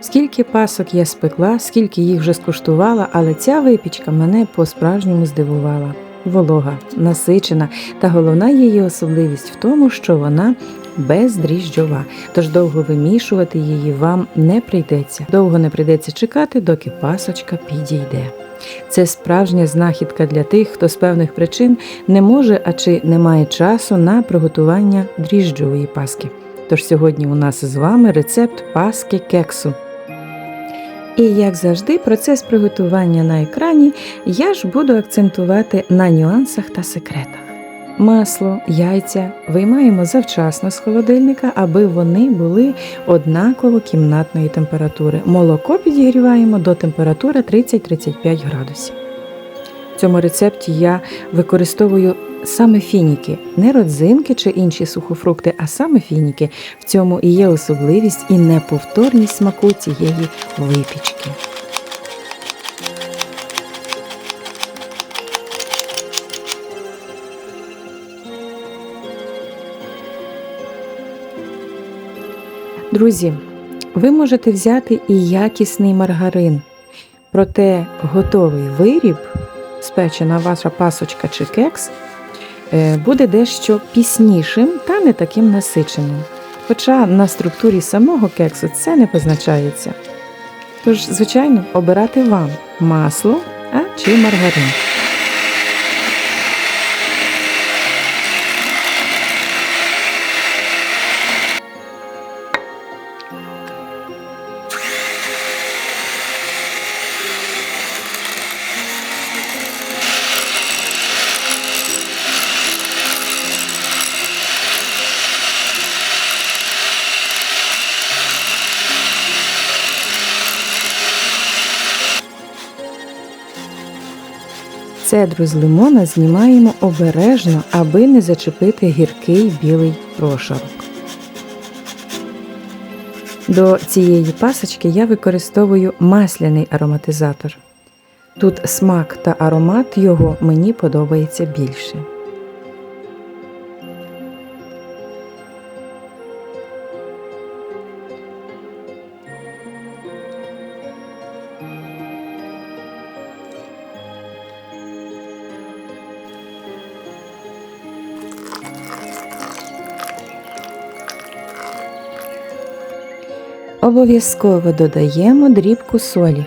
Скільки пасок я спекла, скільки їх вже скуштувала, але ця випічка мене по-справжньому здивувала. Волога, насичена, та головна її особливість в тому, що вона бездріжджова, тож довго вимішувати її вам не прийдеться. Довго не прийдеться чекати, доки пасочка підійде. Це справжня знахідка для тих, хто з певних причин не може, а чи не має часу на приготування дріжджової паски. Тож сьогодні у нас з вами рецепт паски кексу. І як завжди, процес приготування на екрані я ж буду акцентувати на нюансах та секретах. Масло, яйця виймаємо завчасно з холодильника, аби вони були однаково кімнатної температури. Молоко підігріваємо до температури 30-35 градусів. В цьому рецепті я використовую саме фініки, не родзинки чи інші сухофрукти, а саме фініки. В цьому і є особливість і неповторність смаку цієї випічки. Друзі, ви можете взяти і якісний маргарин, проте готовий виріб, спечена ваша пасочка чи кекс, е, буде дещо піснішим та не таким насиченим. Хоча на структурі самого кексу це не позначається. Тож, звичайно, обирати вам масло а чи маргарин. Цедру з лимона знімаємо обережно, аби не зачепити гіркий білий прошарок. До цієї пасочки я використовую масляний ароматизатор. Тут смак та аромат його мені подобається більше. Обов'язково додаємо дрібку солі.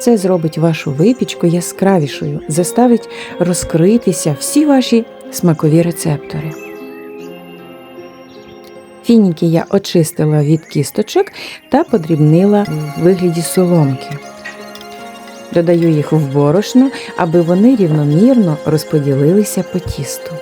Це зробить вашу випічку яскравішою, заставить розкритися всі ваші смакові рецептори. Фініки я очистила від кісточок та подрібнила в вигляді соломки. Додаю їх в борошно, аби вони рівномірно розподілилися по тісту.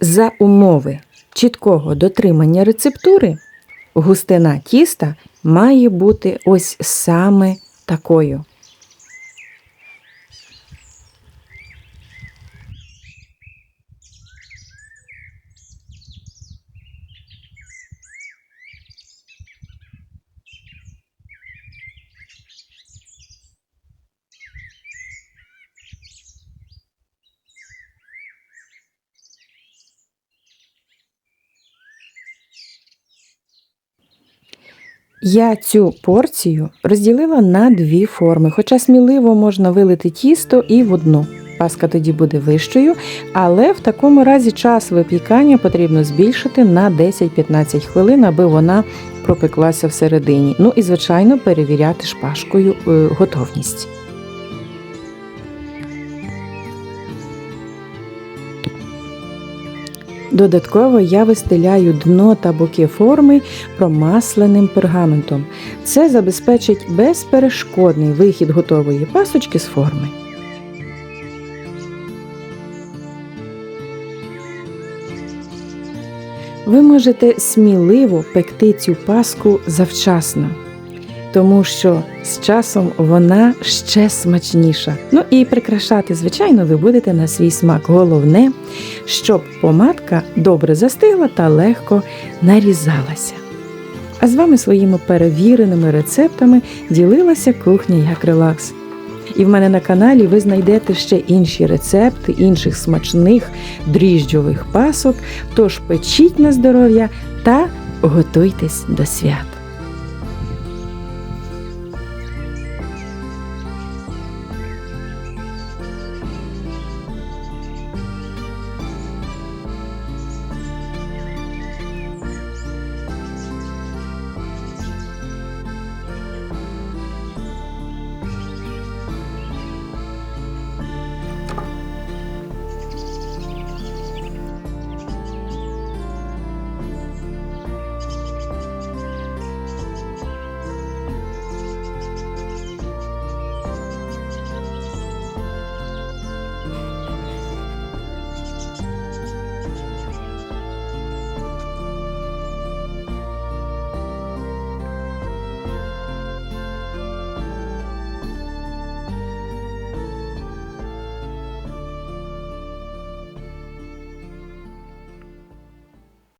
За умови чіткого дотримання рецептури густина тіста має бути ось саме такою. Я цю порцію розділила на дві форми, хоча сміливо можна вилити тісто і в одну. Паска тоді буде вищою, але в такому разі час випікання потрібно збільшити на 10-15 хвилин, аби вона пропеклася всередині. Ну і, звичайно, перевіряти шпажкою е, готовність. Додатково я вистеляю дно та боки форми промасленим пергаментом. Це забезпечить безперешкодний вихід готової пасочки з форми. Ви можете сміливо пекти цю паску завчасно, тому що з часом вона ще смачніша. Ну і прикрашати, звичайно, ви будете на свій смак. Головне, щоб помадка добре застигла та легко нарізалася. А з вами своїми перевіреними рецептами ділилася кухня як релакс. І в мене на каналі ви знайдете ще інші рецепти інших смачних дріжджових пасок. Тож печіть на здоров'я та готуйтесь до свят.